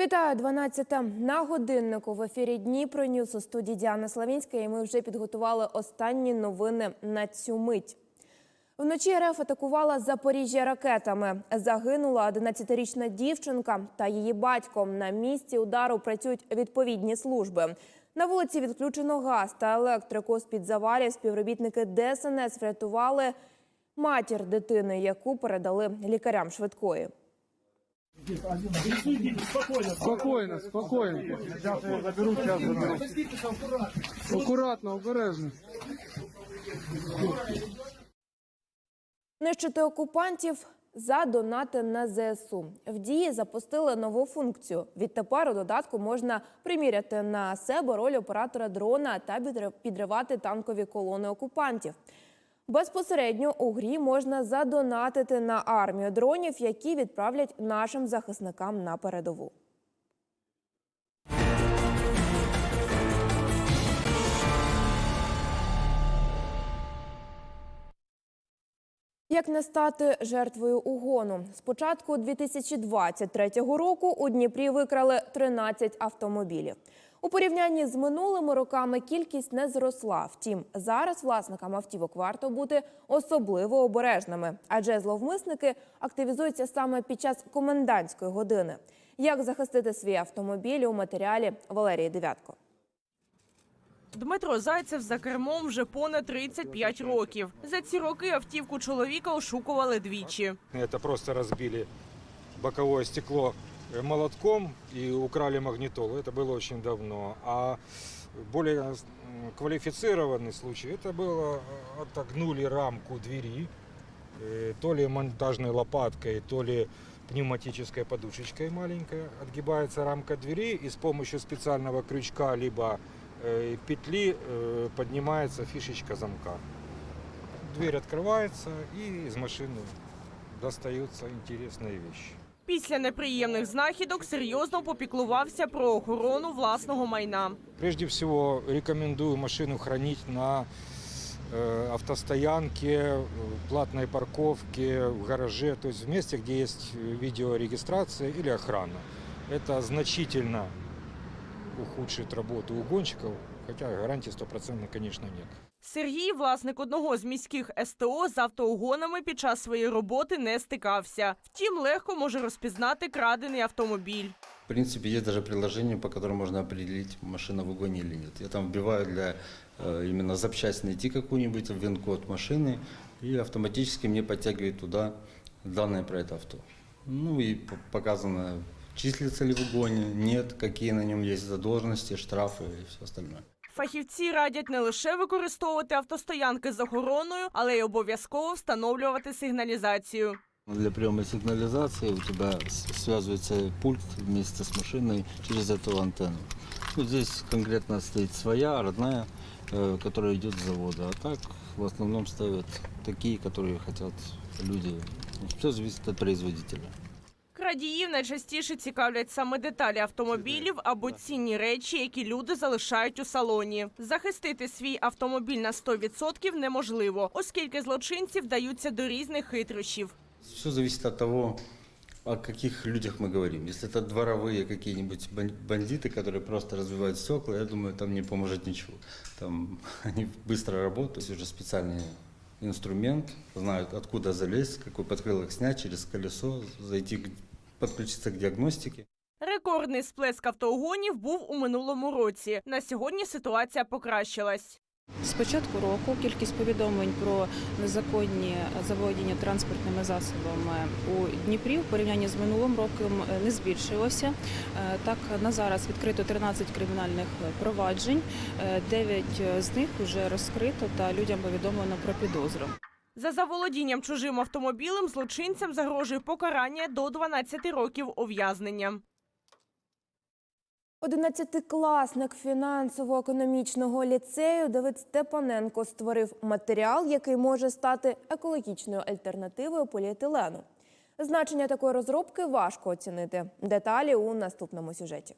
Вітаю 12 на годиннику в ефірі Дніпро Ньюс у студії Діана Славінська. І ми вже підготували останні новини на цю мить. Вночі РФ атакувала Запоріжжя ракетами. Загинула 11-річна дівчинка та її батько. На місці удару працюють відповідні служби. На вулиці відключено газ та електрику. З під завалів співробітники ДСНС врятували матір дитини, яку передали лікарям швидкої. Спокойно, спокойно. Сейчас я заберу, сейчас заберу. Акуратно, обережно. Нищити окупантів за донати на ЗСУ. В дії запустили нову функцію. Відтепер у додатку можна приміряти на себе роль оператора дрона та підри- підривати танкові колони окупантів. Безпосередньо у грі можна задонатити на армію дронів, які відправлять нашим захисникам на передову. Як не стати жертвою угону? З початку 2023 року у Дніпрі викрали 13 автомобілів. У порівнянні з минулими роками кількість не зросла. Втім, зараз власникам автівок варто бути особливо обережними, адже зловмисники активізуються саме під час комендантської години. Як захистити свій автомобіль у матеріалі Валерії Девятко. Дмитро Зайцев за кермом вже понад 35 років. За ці роки автівку чоловіка ошукували двічі. Это просто разбили боковое стекло молотком и украли магнитолу. Это было очень давно. А более м, квалифицированный случай, это было э, отогнули рамку двери, э, то ли монтажной лопаткой, то ли пневматической подушечкой маленькой. Отгибается рамка двери и с помощью специального крючка либо э, петли э, поднимается фишечка замка. Дверь открывается и из машины достаются интересные вещи. Після неприємних знахідок серйозно попіклувався про охорону власного майна. Прежде всего рекомендую машину хранить на э, автостоянке, э, платной парковке, в гараже, то есть в месте, где есть э, видеорегистрация или охрана. Это значительно ухудшит работу угонщиков, хотя гарантии стопроцентной, конечно, нет. Сергій, власник одного з міських СТО, з автоугонами під час своєї роботи не стикався. Втім, легко може розпізнати крадений автомобіль. В принципе, есть даже приложение, по которому можно определить, машина в угоне или нет. Я там вбиваю для э, именно запчасть найти какую-нибудь, вин-код машины, и автоматически мне подтягивает туда данные про это авто. Ну и п- показано, числится ли в угоне, нет, какие на нем есть задолженности, штрафы и все остальное. Фахівці радять не лише використовувати автостоянки з охороною, але й обов'язково встановлювати сигналізацію. Для приема сигнализации у тебя с- связывается пульт вместе с машиной через эту антенну. Ну, здесь конкретно стоит своя, родная, э, которая идет с завода. А так в основном ставят такие, которые хотят люди. Все зависит от производителя. Крадіїв найчастіше цікавлять саме деталі автомобілів або цінні речі, які люди залишають у салоні. Захистити свій автомобіль на 100% неможливо, оскільки злочинці вдаються до різних хитрощів. Все зависит от того, о каких людях мы говорим. Если это дворовые какие-нибудь бан- бандиты, которые просто разбивают стекла, я думаю, там не поможет ничего. Там они быстро работают, есть уже специальный инструмент, знают, откуда залезть, какой подкрылок снять через колесо, зайти, к- подключиться к диагностике. Рекордний сплеск автоугонів був у минулому році. На сьогодні ситуація покращилась. З початку року кількість повідомлень про незаконні заволодіння транспортними засобами у Дніпрі в порівнянні з минулим роком е, не збільшилося. Е, Так, на зараз відкрито 13 кримінальних проваджень, 9 з них вже розкрито та людям повідомлено про підозру. За заволодінням чужим автомобілем злочинцям загрожує покарання до 12 років ув'язнення. Одинадцятикласник фінансово-економічного ліцею Давид Степаненко створив матеріал, який може стати екологічною альтернативою поліетилену. Значення такої розробки важко оцінити. Деталі у наступному сюжеті.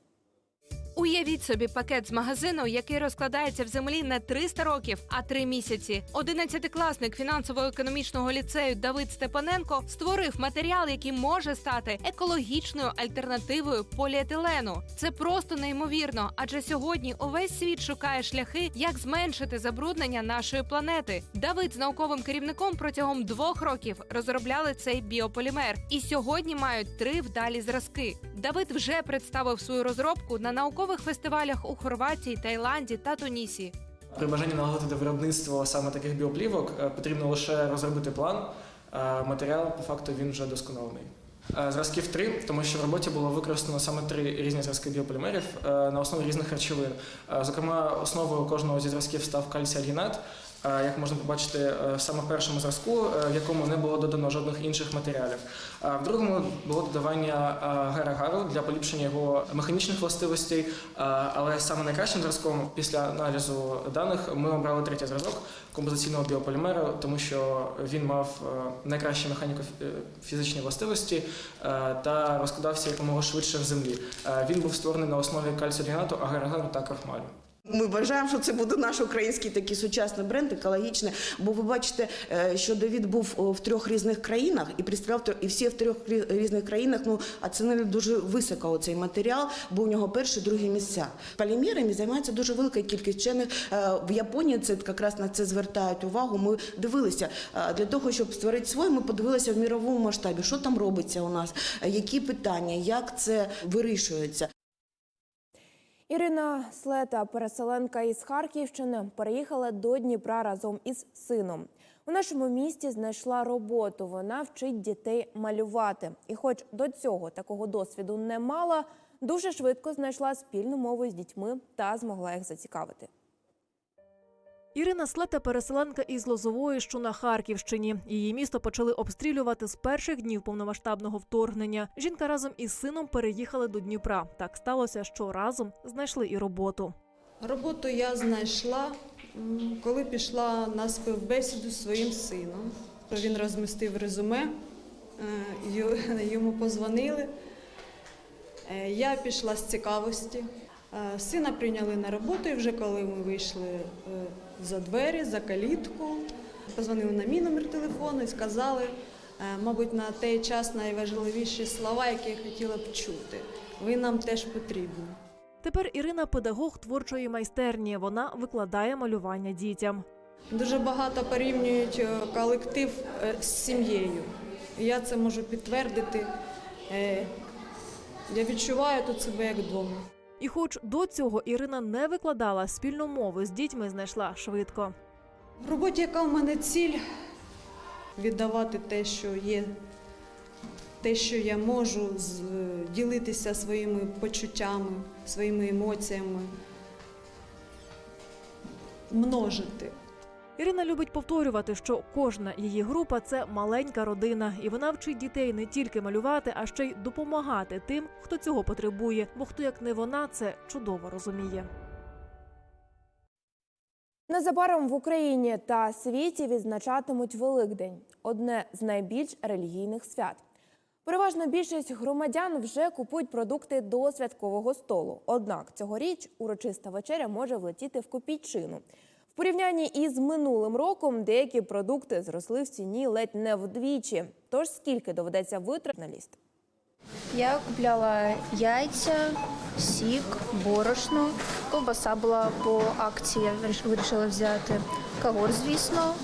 Уявіть собі пакет з магазину, який розкладається в землі не 300 років, а 3 місяці. Одинадцятикласник фінансово-економічного ліцею Давид Степаненко створив матеріал, який може стати екологічною альтернативою поліетилену. Це просто неймовірно, адже сьогодні увесь світ шукає шляхи, як зменшити забруднення нашої планети. Давид з науковим керівником протягом двох років розробляли цей біополімер, і сьогодні мають три вдалі зразки. Давид вже представив свою розробку на наукових фестивалях у Хорватії, Таїланді та Тунісі. При бажанні налагодити виробництво саме таких біоплівок е, потрібно лише розробити план. Матеріал по факту він вже досконалений. Е, Зразків три, тому що в роботі було використано саме три різні зразки біополімерів е, на основі різних речовин. Е, Зокрема, основою кожного зі зразків став кальцій альгінат. Е, Як можна побачити е, саме в першому зразку, е, в якому не було додано жодних інших матеріалів. В другому було додавання гера-гару для поліпшення його механічних властивостей. Але саме найкращим зразком після аналізу даних ми обрали третій зразок композиційного біополімеру, тому що він мав найкращі механіко-фізичні властивості та розкладався якомога швидше в землі. Він був створений на основі кальцію-лінату, агар-агару та крахмалю. Ми вважаємо, що це буде наш український такий сучасний бренд, екологічний. Бо ви бачите, е, що Давід був в трьох різних країнах і представляв і всі в трьох різних країнах ну оцінили дуже високо цей матеріал, бо у нього перші, другі місця. Полімерами займається дуже велика кількість вчених. Е, В Японії це якраз на це звертають увагу. Ми дивилися е, для того, щоб створити своє. Ми подивилися в міровому масштабі, що там робиться у нас, е, які питання, як це вирішується. Ірина Слета, переселенка із Харківщини, переїхала до Дніпра разом із сином. У нашому місті знайшла роботу. Вона вчить дітей малювати. І, хоч до цього такого досвіду не мала, дуже швидко знайшла спільну мову з дітьми та змогла їх зацікавити. Ірина Слета переселенка із Лозової, що на Харківщині. Її місто почали обстрілювати з перших днів повномасштабного вторгнення. Жінка разом із сином переїхали до Дніпра. Так сталося, що разом знайшли і роботу. Роботу я знайшла, коли пішла на співбесіду зі своїм сином. Він розмістив резюме, е, йому позвонили. Е, Я пішла з цікавості. Е, Сина прийняли на роботу, і вже коли ми вийшли за двері, за калітку, позвонили на мій номер телефону і сказали, е, мабуть, на той час найважливіші слова, які я хотіла б чути. Ви нам теж потрібні. Тепер Ірина педагог творчої майстерні. Вона викладає малювання дітям. Дуже багато порівнюють е, колектив е, з сім'єю. Я це можу підтвердити. Я відчуваю тут себе як вдома. І, хоч до цього Ірина не викладала спільну мову з дітьми, знайшла швидко. В роботі, яка в мене ціль, віддавати те, що є, те, що я можу, ділитися своїми почуттями, своїми емоціями, множити. Ірина любить повторювати, що кожна її група це маленька родина, і вона вчить дітей не тільки малювати, а ще й допомагати тим, хто цього потребує. Бо хто як не вона це чудово розуміє. Незабаром в Україні та світі відзначатимуть Великдень одне з найбільш релігійних свят. Переважна більшість громадян вже купують продукти до святкового столу. Однак цьогоріч урочиста вечеря може влетіти в копійчину. В порівнянні із минулим роком деякі продукти зросли в ціні ледь не вдвічі. Тож скільки доведеться витратити на ліст? Я купляла яйця, сік, борошно. Ковбаса була по акції, я вирішила взяти. Кагор, звісно,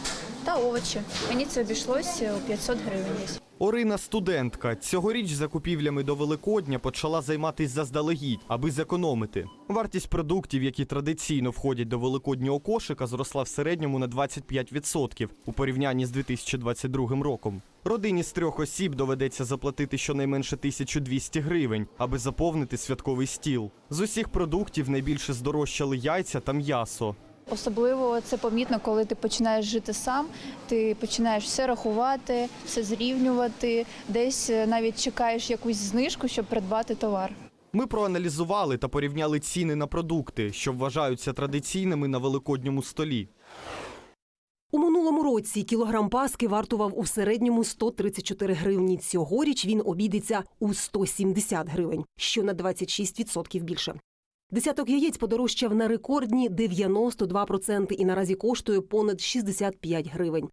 та овочі. Мені це обійшлося у 500 гривень. Орина студентка. Цьогоріч закупівлями до Великодня почала займатися заздалегідь, аби зекономити. Вартість продуктів, які традиційно входять до великоднього кошика, зросла в середньому на 25% у порівнянні з 2022 роком. Родині з трьох осіб доведеться заплатити щонайменше 1200 гривень, аби заповнити святковий стіл. З усіх продуктів найбільше здорожчали яйця та м'ясо. Особливо це помітно, коли ти починаєш жити сам, ти починаєш все рахувати, все зрівнювати, десь е, навіть чекаєш якусь знижку, щоб придбати товар. Ми проаналізували та порівняли ціни на продукти, що вважаються традиційними на великодньому столі. У минулому році кілограм паски вартував у середньому 134 гривні. Цьогоріч він обійдеться у 170 гривень, що на 26% більше. Десяток яєць подорожчав на рекордні 92% і наразі коштує понад 65 гривень.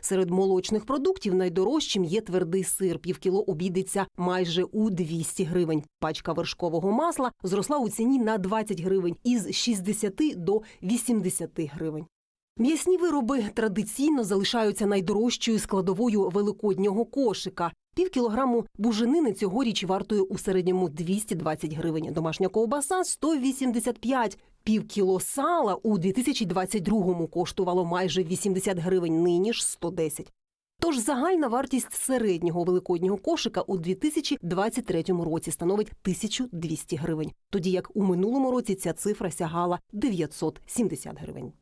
Серед молочних продуктів найдорожчим є твердий сир. Півкіло обійдеться майже у 200 гривень. Пачка вершкового масла зросла у ціні на 20 гривень із 60 до 80 гривень. М'ясні вироби традиційно залишаються найдорожчою складовою великоднього кошика. Пів кілограму буженини цьогоріч вартує у середньому 220 гривень. Домашня ковбаса 185. Пів кіло сала у 2022-му коштувало майже 80 гривень, нині ж 110. Тож загальна вартість середнього великоднього кошика у 2023 році становить 1200 гривень, тоді як у минулому році ця цифра сягала 970 гривень.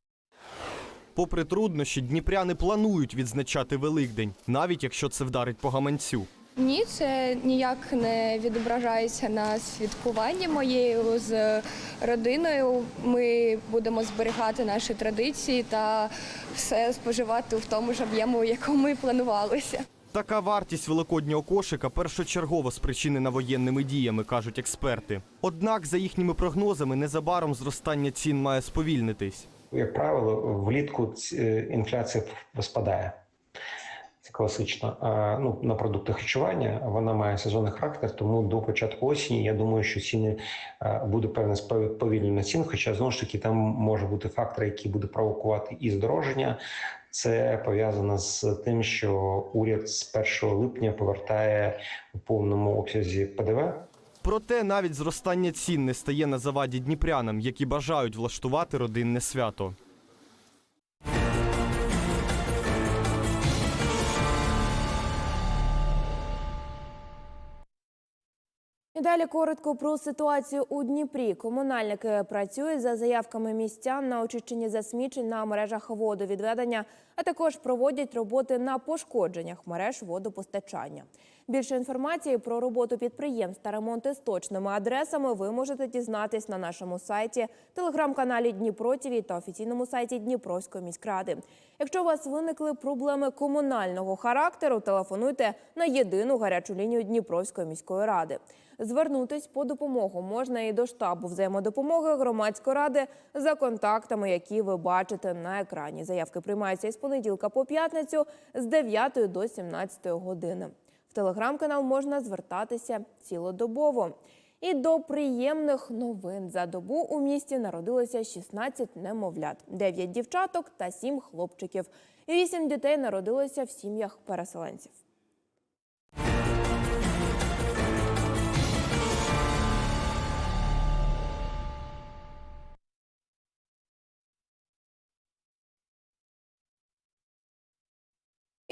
Попри труднощі, дніпряни планують відзначати Великдень, навіть якщо це вдарить по гаманцю. Ні, це ніяк не відображається на святкуванні моєю з родиною. Ми будемо зберігати наші традиції та все споживати в тому ж об'єму, в якому і планувалося. Така вартість великоднього кошика першочергово спричинена воєнними діями, кажуть експерти. Однак, за їхніми прогнозами, незабаром зростання цін має сповільнитись. Як правило, влітку е, інфляція спадає. Це класично. А, ну, на продукти харчування вона має сезонний характер, тому до початку осені я думаю, що ціни а, буде певне спов- повільнення цін. Хоча знову ж таки там може бути фактор, який буде провокувати і здороження. Це пов'язано з тим, що уряд з 1 липня повертає у повному обсязі ПДВ. Проте навіть зростання цін не стає на заваді дніпрянам, які бажають влаштувати родинне свято. І далі коротко про ситуацію у Дніпрі. Комунальники працюють за заявками містян на очищення засмічень на мережах водовідведення, а також проводять роботи на пошкодженнях мереж водопостачання. Більше інформації про роботу підприємств та ремонти з точними адресами ви можете дізнатись на нашому сайті, телеграм-каналі Дніпро ТІВІ та офіційному сайті Дніпровської міськради. Якщо у вас виникли проблеми комунального характеру, телефонуйте на єдину гарячу лінію Дніпровської міської ради. Звернутись по допомогу можна і до штабу взаємодопомоги громадської ради за контактами, які ви бачите на екрані. Заявки приймаються із понеділка по п'ятницю з 9 до 17 години. Телеграм-канал можна звертатися цілодобово. І до приємних новин за добу у місті народилося 16 немовлят, 9 дівчаток та 7 хлопчиків. І 8 дітей народилося в сім'ях переселенців.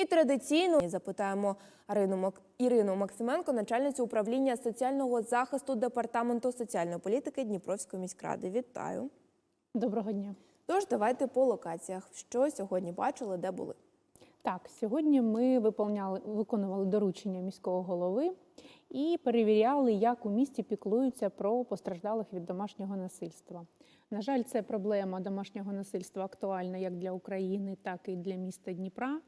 І традиційно запитаємо. Ірину Максименко, начальницю управління соціального захисту департаменту соціальної політики Дніпровської міськради. Вітаю. Доброго дня. Тож давайте по локаціях. Що сьогодні бачили, де були? Так, сьогодні ми виповняли, виконували доручення міського голови і перевіряли, як у місті піклуються про постраждалих від домашнього насильства. На жаль, це проблема домашнього насильства актуальна як для України, так і для міста Дніпра.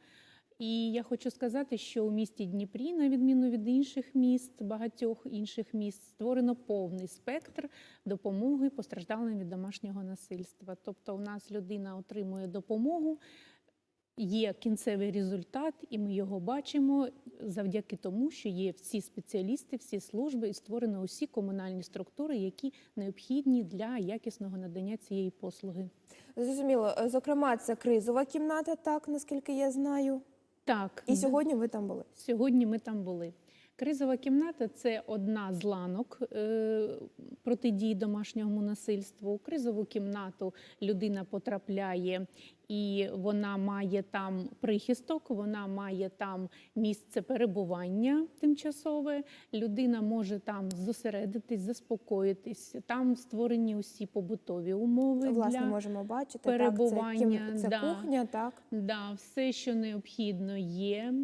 І я хочу сказати, що у місті Дніпрі, на відміну від інших міст, багатьох інших міст, створено повний спектр допомоги постраждалим від домашнього насильства. Тобто, у нас людина отримує допомогу, є кінцевий результат, і ми його бачимо завдяки тому, що є всі спеціалісти, всі служби і створено усі комунальні структури, які необхідні для якісного надання цієї послуги. Зрозуміло, зокрема, це кризова кімната, так наскільки я знаю. Так І сьогодні ви там були. Сьогодні ми там були. Кризова кімната це одна з ланок е, протидії домашньому насильству. У кризову кімнату людина потрапляє і вона має там прихисток, вона має там місце перебування тимчасове. Людина може там зосередитись, заспокоїтись. Там створені усі побутові умови Власне, для можемо бачити перебування. Так, це, кім... це да. кухня, так. Да, все, що необхідно, є.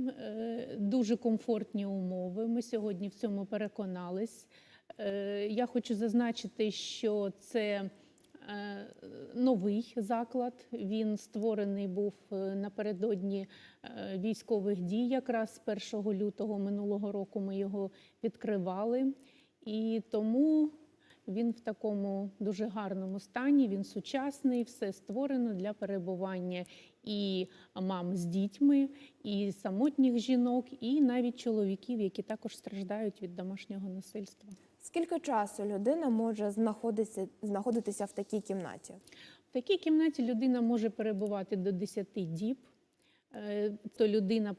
Дуже комфортні умови. Ми сьогодні в цьому переконались. Е, Я хочу зазначити, що це е, новий заклад. Він створений був е, напередодні військових дій. Якраз 1 лютого минулого року ми його відкривали. І тому Він в такому дуже гарному стані. Він сучасний, все створено для перебування і мам з дітьми, і самотніх жінок, і навіть чоловіків, які також страждають від домашнього насильства. Скільки часу людина може знаходитися, знаходитися в такій кімнаті? В такій кімнаті людина може перебувати до 10 діб. Е, То людина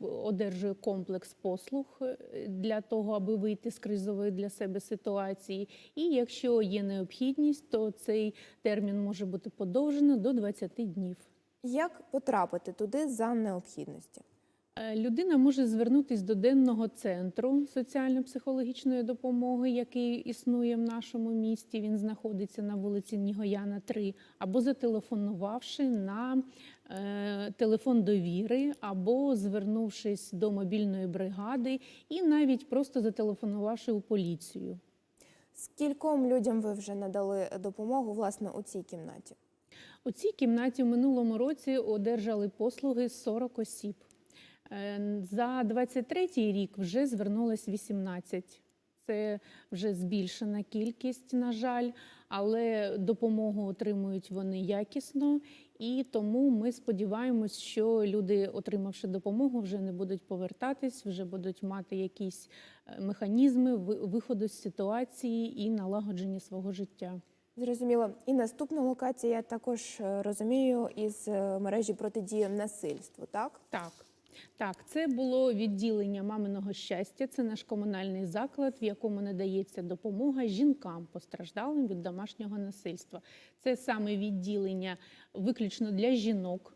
одержує комплекс послуг е, для того, аби вийти з кризової для себе ситуації. І якщо є необхідність, то цей термін може бути подовжено до 20 днів. Як потрапити туди за необхідності? Е, Людина може звернутися до денного центру соціально-психологічної допомоги, який існує в нашому місті. Він знаходиться на вулиці Нігояна, 3, або зателефонувавши на телефон довіри, або звернувшись до мобільної бригади, і навіть просто зателефонувавши у поліцію. Скільком людям ви вже надали допомогу власне у цій кімнаті? У цій кімнаті в минулому році одержали послуги 40 осіб. Е, За 23 рік вже звернулось 18. Це вже збільшена кількість, на жаль, але допомогу отримують вони якісно, і тому ми сподіваємось, що люди, отримавши допомогу, вже не будуть повертатись, вже будуть мати якісь е, механізми виходу з ситуації і налагодження свого життя. Зрозуміло. І наступна локація, я також е, розумію, із е, мережі протидії насильству, так? Так. Так, це було відділення маминого щастя. Це наш комунальний заклад, в якому надається допомога жінкам постраждалим від домашнього насильства. Це саме відділення виключно для жінок.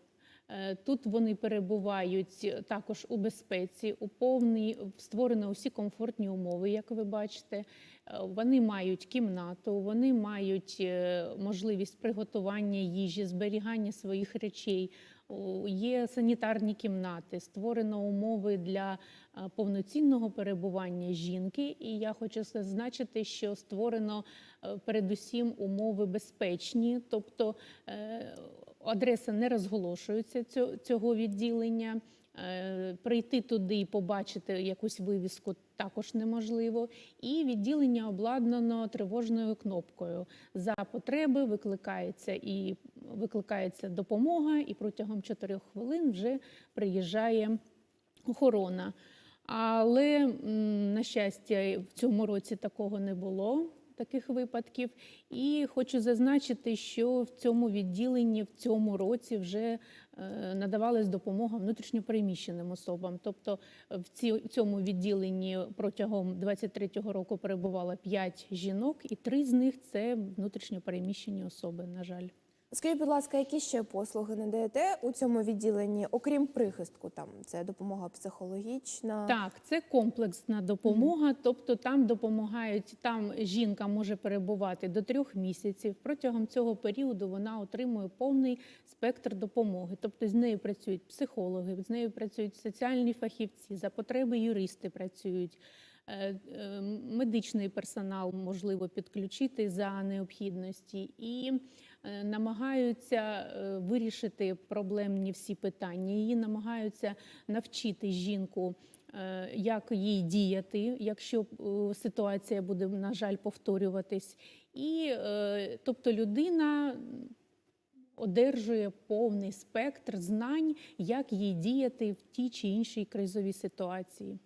Е, Тут вони перебувають також у безпеці, у повній створено усі комфортні умови, як ви бачите. Е, Вони мають кімнату, вони мають е, можливість приготування їжі, зберігання своїх речей. О, Є санітарні кімнати, створено умови для е, повноцінного перебування жінки. І я хочу зазначити, що створено е, передусім умови безпечні, тобто е, адреса не розголошується цього відділення. Е, Прийти туди і побачити якусь вивіску також неможливо. І відділення обладнано тривожною кнопкою. За потреби викликається і викликається допомога, і протягом 4 хвилин вже приїжджає охорона. Але, на щастя, в цьому році такого не було. Таких випадків, і хочу зазначити, що в цьому відділенні в цьому році вже е, надавалась допомога внутрішньопереміщеним особам. Тобто в цьому відділенні протягом 23-го року перебувало 5 жінок, і три з них це внутрішньопереміщені особи, на жаль. Скажіть, будь ласка, які ще послуги надаєте у цьому відділенні, окрім прихистку? Там це допомога психологічна. Так, це комплексна допомога, тобто там допомагають, там жінка може перебувати до трьох місяців. Протягом цього періоду вона отримує повний спектр допомоги. Тобто з нею працюють психологи, з нею працюють соціальні фахівці, за потреби юристи працюють. Е, е, Медичний персонал можливо підключити за необхідності і е, намагаються вирішити проблемні всі питання. Її намагаються навчити жінку, як їй діяти, якщо ситуація буде, на жаль, повторюватись. І тобто людина одержує повний спектр знань, як їй діяти в тій чи іншій кризовій ситуації.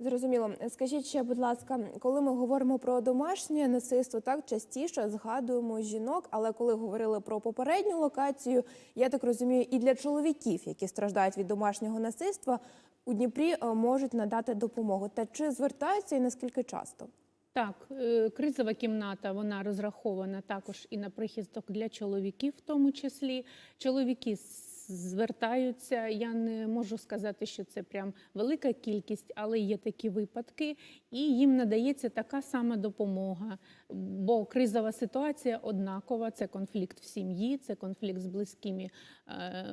Зрозуміло. Скажіть ще, будь ласка, коли ми говоримо про домашнє насильство, так частіше згадуємо жінок, але коли говорили про попередню локацію, я так розумію, і для чоловіків, які страждають від домашнього насильства, у Дніпрі е, можуть надати допомогу. Та чи звертаються і наскільки часто? Так, е, кризова кімната вона розрахована також і на прихисток для чоловіків, в тому числі. Чоловіки с- звертаються. Я не можу сказати, що це прям велика кількість, але є такі випадки, і їм надається така сама допомога. Бо кризова ситуація однакова: це конфлікт в сім'ї, це конфлікт з близькими е,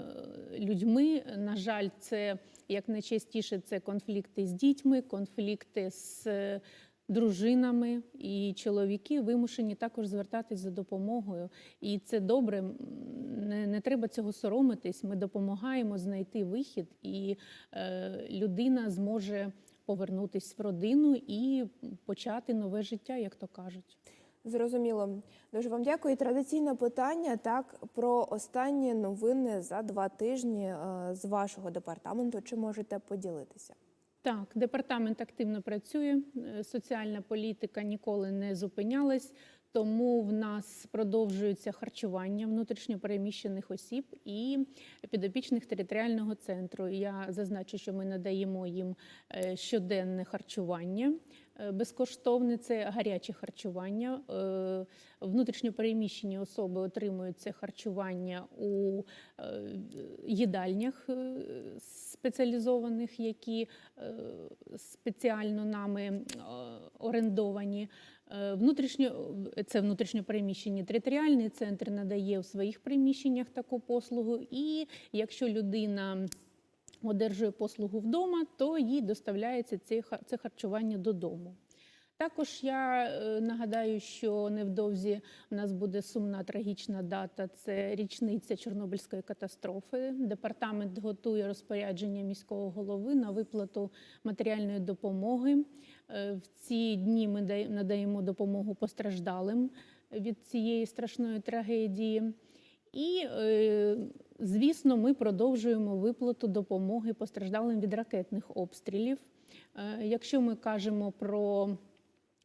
людьми. На жаль, це як найчастіше це конфлікти з дітьми, конфлікти з дружинами, і чоловіки вимушені також звертатись за допомогою. І це добре. Не, не треба цього соромитись. Ми допомагаємо знайти вихід, і е, людина зможе повернутись в родину і почати нове життя, як то кажуть. Зрозуміло. Дуже вам дякую. Традиційне питання так про останні новини за два тижні е, з вашого департаменту. Чи можете поділитися? Так, департамент активно працює. е, Соціальна політика ніколи не зупинялась, тому в нас продовжується харчування внутрішньопереміщених осіб і підопічних територіального центру. Я зазначу, що ми надаємо їм е, щоденне харчування. Е, Безкоштовне це гаряче харчування. Е, Внутрішньопереміщені особи отримують це харчування у е, їдальнях спеціалізованих, які спеціально нами орендовані. Внутрішньо це внутрішньопереміщені територіальний центр надає в своїх приміщеннях таку послугу. І якщо людина одержує послугу вдома, то їй доставляється це харчування додому. Також я е, нагадаю, що невдовзі у нас буде сумна трагічна дата. Це річниця Чорнобильської катастрофи. Департамент готує розпорядження міського голови на виплату матеріальної допомоги. Е, В ці дні ми надаємо допомогу постраждалим від цієї страшної трагедії. І, е, звісно, ми продовжуємо виплату допомоги постраждалим від ракетних обстрілів. Е, Якщо ми кажемо про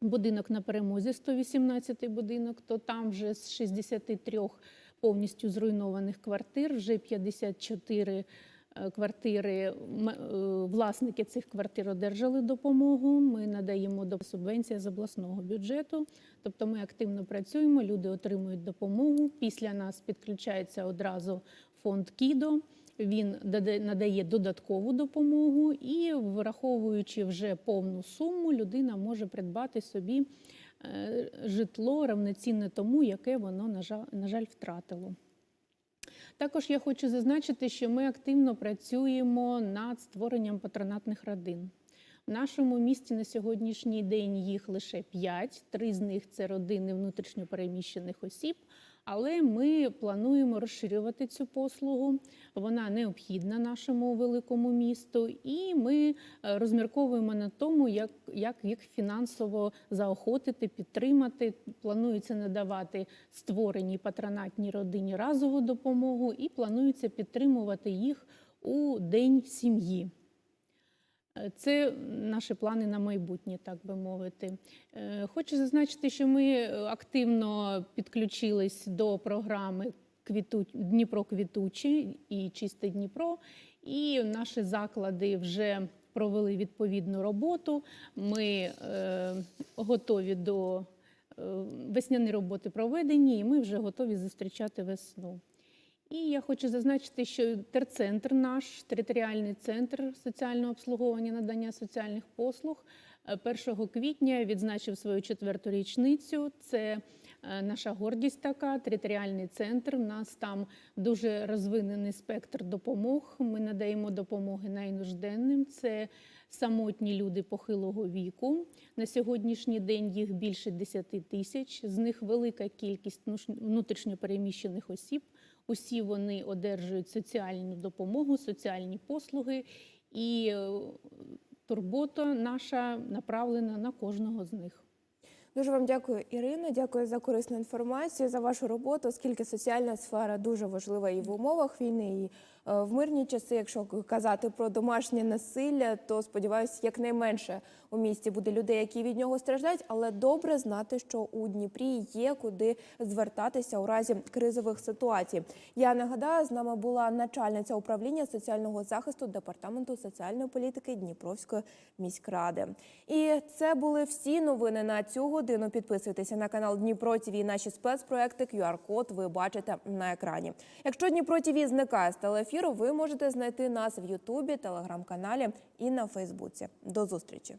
будинок на перемозі, 118 будинок, то там вже з 63 повністю зруйнованих квартир, вже 54 е, квартири, е, власники цих квартир одержали допомогу. Ми надаємо до субвенція з обласного бюджету. Тобто ми активно працюємо, люди отримують допомогу. Після нас підключається одразу фонд Кідо. Він надає додаткову допомогу, і враховуючи вже повну суму, людина може придбати собі е, житло равноцінне тому, яке воно, на жаль, втратило. Також я хочу зазначити, що ми активно працюємо над створенням патронатних родин. В нашому місті на сьогоднішній день їх лише п'ять. Три з них це родини внутрішньопереміщених осіб. Але ми плануємо розширювати цю послугу. Вона необхідна нашому великому місту, і ми е, розмірковуємо на тому, як, як їх фінансово заохотити, підтримати. Планується надавати створеній патронатній родині разову допомогу, і планується підтримувати їх у День сім'ї. Е, Це наші плани на майбутнє, так би мовити. Е, Хочу зазначити, що ми е, активно підключились до програми «Квіту- Дніпро квітучий і Чисте Дніпро. І наші заклади вже провели відповідну роботу. Ми готові до весняні роботи проведені, і ми вже готові зустрічати весну. І я хочу зазначити, що терцентр наш, територіальний центр соціального обслуговування надання соціальних послуг, е, 1 квітня відзначив свою четверту річницю. Це е, наша гордість така, територіальний центр. У нас там дуже розвинений спектр допомог. Ми надаємо допомоги найнужденним. Це самотні люди похилого віку. На сьогоднішній день їх більше 10 тисяч. З них велика кількість внутрішньопереміщених осіб. Усі вони одержують соціальну допомогу, соціальні послуги, і е, турбота наша направлена на кожного з них. Дуже вам дякую, Ірина. Дякую за корисну інформацію, за вашу роботу, оскільки соціальна сфера дуже важлива і в умовах війни, і в мирні часи. Якщо казати про домашнє насилля, то сподіваюся, якнайменше у місті буде людей, які від нього страждають. Але добре знати, що у Дніпрі є куди звертатися у разі кризових ситуацій. Я нагадаю, з нами була начальниця управління соціального захисту департаменту соціальної політики Дніпровської міськради. І це були всі новини на цю годину. Підписуйтеся на канал Дніпро ТВ. Наші спецпроекти QR-код ви бачите на екрані. Якщо Дніпро ТВ зникає з телеефіру, ви можете знайти нас в Ютубі, телеграм-каналі і на Фейсбуці. До зустрічі.